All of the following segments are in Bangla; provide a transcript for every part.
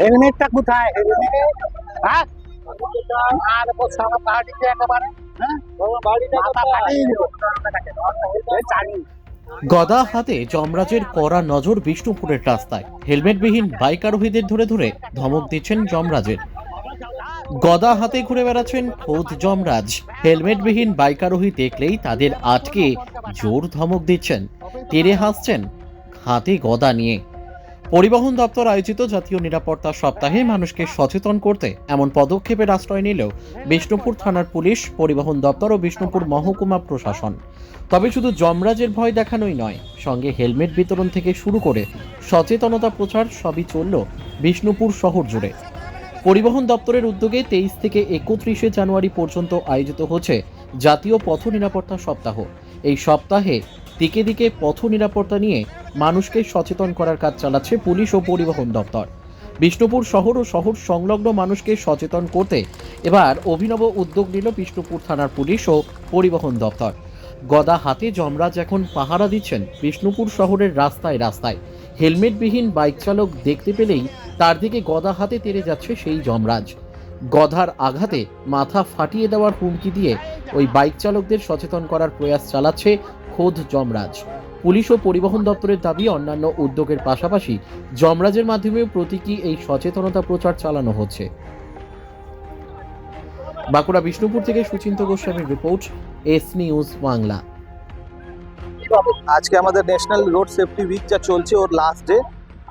হেলমেটটা কোথায়? হেলমেট হ্যাঁ? আর সারা বাড়িতে একেবারে হ্যাঁ? গদা হাতে যমরাজের কড়া নজর বিষ্ণুপুরের রাস্তায়। হেলমেটবিহীন বাইক আরোহীদের ধরে ধরে ধমক দিচ্ছেন যমরাজের। গদা হাতে ঘুরে বেড়াচ্ছেন খোদ যমরাজ। হেলমেটবিহীন বাইক আরোহী দেখলেই তাদের আটকে জোর ধমক দিচ্ছেন। তেরে হাসছেন হাতে গদা নিয়ে। পরিবহন দপ্তর আয়োজিত জাতীয় নিরাপত্তা সপ্তাহে মানুষকে সচেতন করতে এমন পদক্ষেপের আশ্রয় নিলেও বিষ্ণুপুর থানার পুলিশ, পরিবহন দপ্তর ও বিষ্ণুপুর মহকুমা প্রশাসন। তবে শুধু যমরাজের ভয় দেখানোই নয়, সঙ্গে হেলমেট বিতরণ থেকে শুরু করে সচেতনতা প্রচার সবই চলল বিষ্ণুপুর শহর জুড়ে। পরিবহন দপ্তরের উদ্যোগে তেইশ থেকে একত্রিশে জানুয়ারি পর্যন্ত আয়োজিত হচ্ছে জাতীয় পথ নিরাপত্তা সপ্তাহ। এই সপ্তাহে দিকে দিকে পথ নিরাপত্তা নিয়ে মানুষকে সচেতন করার কাজ চালাচ্ছে পুলিশ ও পরিবহন দপ্তর। বিষ্ণুপুর শহর ও শহর সংলগ্ন মানুষকে সচেতন করতে এবার অভিনব উদ্যোগ নিল বিষ্ণুপুর থানার পুলিশ ও পরিবহন দপ্তর। গদা হাতে যমরাজ এখন পাহারা দিচ্ছেন বিষ্ণুপুর শহরের রাস্তায় রাস্তায়। হেলমেটবিহীন বাইক চালক দেখতে পেলেই তার দিকে গদা হাতে তেড়ে যাচ্ছে সেই যমরাজ। গধার আঘাতে মাথা ফাটিয়ে দেওয়ার হুমকি দিয়ে ওই বাইক চালকদের সচেতন করার প্রয়াস চালাচ্ছে খোদ যমরাজ। পুলিশ ও পরিবহন দপ্তরের দাবি, অন্যান্য উদ্যোগের পাশাপাশি যমরাজের মাধ্যমে প্রতীকী এই সচেতনতা প্রচার চালানো হচ্ছে। বাঁকুড়া বিষ্ণুপুর থেকে সুচিন্ত গোস্বামীর রিপোর্ট, এস নিউজ বাংলা। আজকে আমাদের ন্যাশনাল রোড সেফটি উইক যা চলছে ওর লাস্ট ডে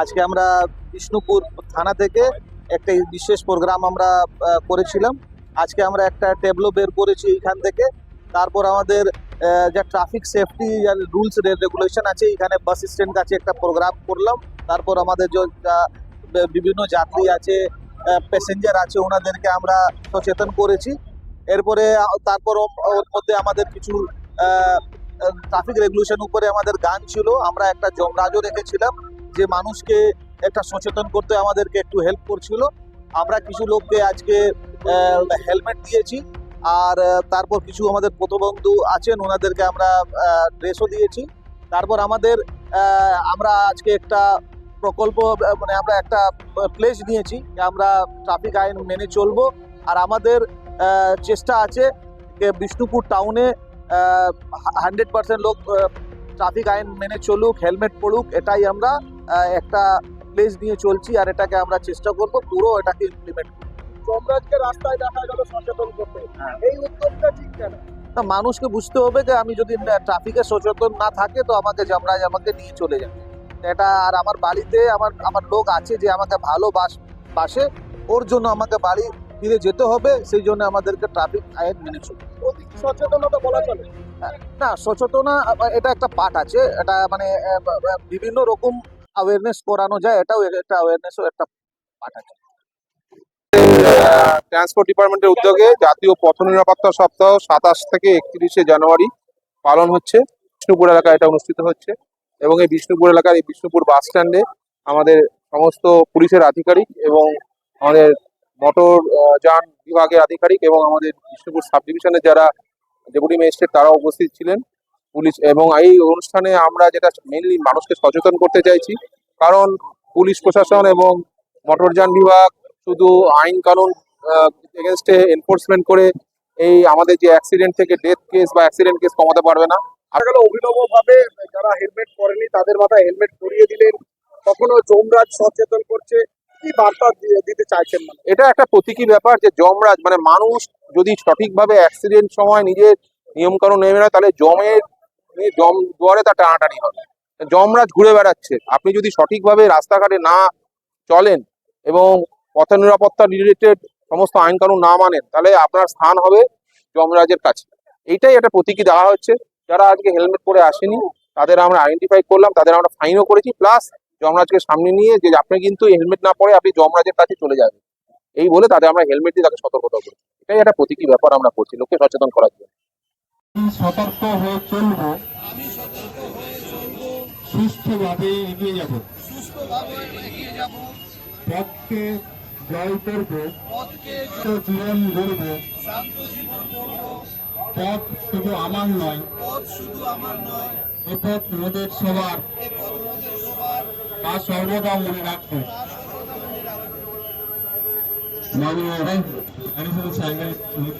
আজকে আমরা বিষ্ণুপুর থানা থেকে একটা বিশেষ প্রোগ্রাম আমরা করেছিলাম। আজকে আমরা একটা ট্যাবলো বের করেছি এইখান থেকে। তারপর আমাদের যা ট্রাফিক সেফটি রুলস রেগুলেশন আছে, এখানে বাস স্ট্যান্ড কাছে একটা প্রোগ্রাম করলাম। তারপর আমাদের যে বিভিন্ন যাত্রী আছে প্যাসেঞ্জার আছে, ওনাদেরকে আমরা সচেতন করেছি। এরপরে তারপর ওর মধ্যে আমাদের কিছু ট্রাফিক রেগুলেশন উপরে আমাদের গান ছিল। আমরা একটা জমরাজও রেখেছিলাম যে মানুষকে একটা সচেতন করতে আমাদেরকে একটু হেল্প করছিল। আমরা কিছু লোককে আজকে হেলমেট দিয়েছি। আর তারপর কিছু আমাদের প্রতিবন্ধু আছেন, ওনাদেরকে আমরা ড্রেসও দিয়েছি। তারপর আমাদের আমরা আজকে একটা প্রকল্প মানে আমরা একটা প্লেস নিয়েছি আমরা ট্রাফিক আইন মেনে চলবো। আর আমাদের চেষ্টা আছে বিষ্ণুপুর টাউনে হান্ড্রেড পার্সেন্ট লোক ট্রাফিক আইন মেনে চলুক হেলমেট পড়ুক এটাই আমরা একটা প্লেস নিয়ে চলছি আর এটাকে আমরা চেষ্টা করব পুরো এটাকে ইমপ্লিমেন্ট যমরাজকে রাস্তায় দেখা গেল সচেতন করতে। এই উদ্যোগটা ঠিক কেন? না মানুষকে বুঝতে হবে যে আমি যদি ট্রাফিকে সচেতন না থাকে তো আমাকে যমরাজ আমাকে নিয়ে চলে যাবে। এটা আর আমার বাড়িতে আমার আমার লোক আছে যে আমাকে ভালো বাস বাসে ওর জন্য আমাকে বাড়ি ফিরে যেতে হবে সেই জন্য আমাদেরকে ট্রাফিক আইন মেনে। অধিক সচেতনতা বলা চলে। না সচেতনা এটা একটা পার্ট আছে। এটা মানে বিভিন্ন রকম অ্যাওয়ারনেস করানো যায় এটাও একটা অ্যাওয়ারনেসও একটা পার্ট আছে। ট্রান্সপোর্ট ডিপার্টমেন্টের উদ্যোগে জাতীয় পথ নিরাপত্তা সপ্তাহ সাতাশ থেকে একত্রিশে জানুয়ারি পালন হচ্ছে। বিষ্ণুপুর এলাকায় এটা অনুষ্ঠিত হচ্ছে এবং এই বিষ্ণুপুর এলাকার এই বিষ্ণুপুর বাস স্ট্যান্ডে আমাদের সমস্ত পুলিশের আধিকারিক এবং আমাদের মোটর যান বিভাগের আধিকারিক এবং আমাদের বিষ্ণুপুর সাব ডিভিশনের যারা ডেপুটি ম্যাজিস্ট্রেট তারা উপস্থিত ছিলেন। পুলিশ এবং এই অনুষ্ঠানে আমরা যেটা মেনলি মানুষকে সচেতন করতে চাইছি, কারণ পুলিশ প্রশাসন এবং মোটরযান বিভাগ শুধু আইন কানুন এগেনস্টে এনফোর্সমেন্ট করে এই আমাদের যে অ্যাক্সিডেন্ট থেকে ডেথ কেস বা অ্যাক্সিডেন্ট কেস কমাতে পারবে না। আর গেল অভিনবভাবে যারা হেলমেট পরেনি, তাদের মাথায় হেলমেট পরিয়ে দিলেন। কখনো যমরাজ সচেতন করছে। কি বার্তা দিতে চাইছেন মানে এটা একটা প্রতীকী ব্যাপার যে যমরাজ মানে মানুষ যদি সঠিকভাবে অ্যাক্সিডেন্ট সময় নিজের নিয়ম কানুন নেমে নেয়, তাহলে জমের জম দুয়ারে তার টানাটানি হবে। যমরাজ ঘুরে বেড়াচ্ছে। আপনি যদি সঠিকভাবে রাস্তাঘাটে না চলেন এবং পথ নিরাপত্তা রিলেটেড সমস্ত আইন কানুন না মানেন তাহলে আপনার স্থান হবে যমরাজের কাছে। এইটাই একটা প্রতীকী দেওয়া হচ্ছে। যারা আজকে হেলমেট পরে আসেনি তাদের আমরা আইডেন্টিফাই করলাম তাদের আমরা ফাইনও করেছি। প্লাস যমরাজকে সামনে নিয়ে যে আপনি কিন্তু হেলমেট না পরে আপনি যমরাজের কাছে চলে যাবেন। এই বলে তাদের আমরা হেলমেট দিয়ে তাকে সতর্কতা করি। এটাই একটা প্রতীকী ব্যাপার আমরা করছি লোককে সচেতন করার জন্য। সতর্ক হয়ে চলব। সুস্থভাবে এগিয়ে যাব। পথকে জয় করব জীবন গড়ব পথ শুধু আমার নয় এ পথ মোদের সবার তা সর্বদা মনে রাখব। মাননীয় সাহেবের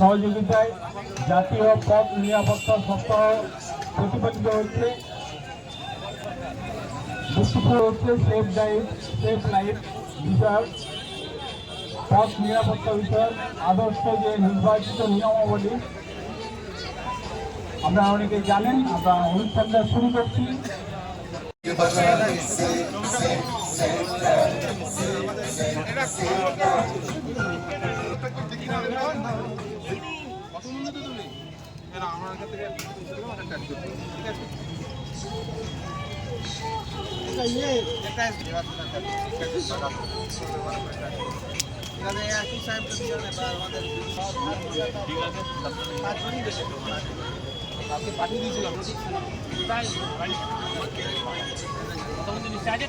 সহযোগিতায় জাতীয় পথ নিরাপত্তা সপ্তাহ প্রতিপালিত হচ্ছে। হচ্ছে সেফ ড্রাইভ সেফ লাইফ বিষয়ক পথ নিরাপত্তা বিষয়ক আদর্শ যে নির্বাচিত নিয়মাবলী। আমরা অনেকে জানেন, আমরা অনুষ্ঠানটা শুরু করছি। ঠিক আছে আপনি পাঠিয়ে দিয়েছিলাম মোটামুটি নিশ্চয় আছে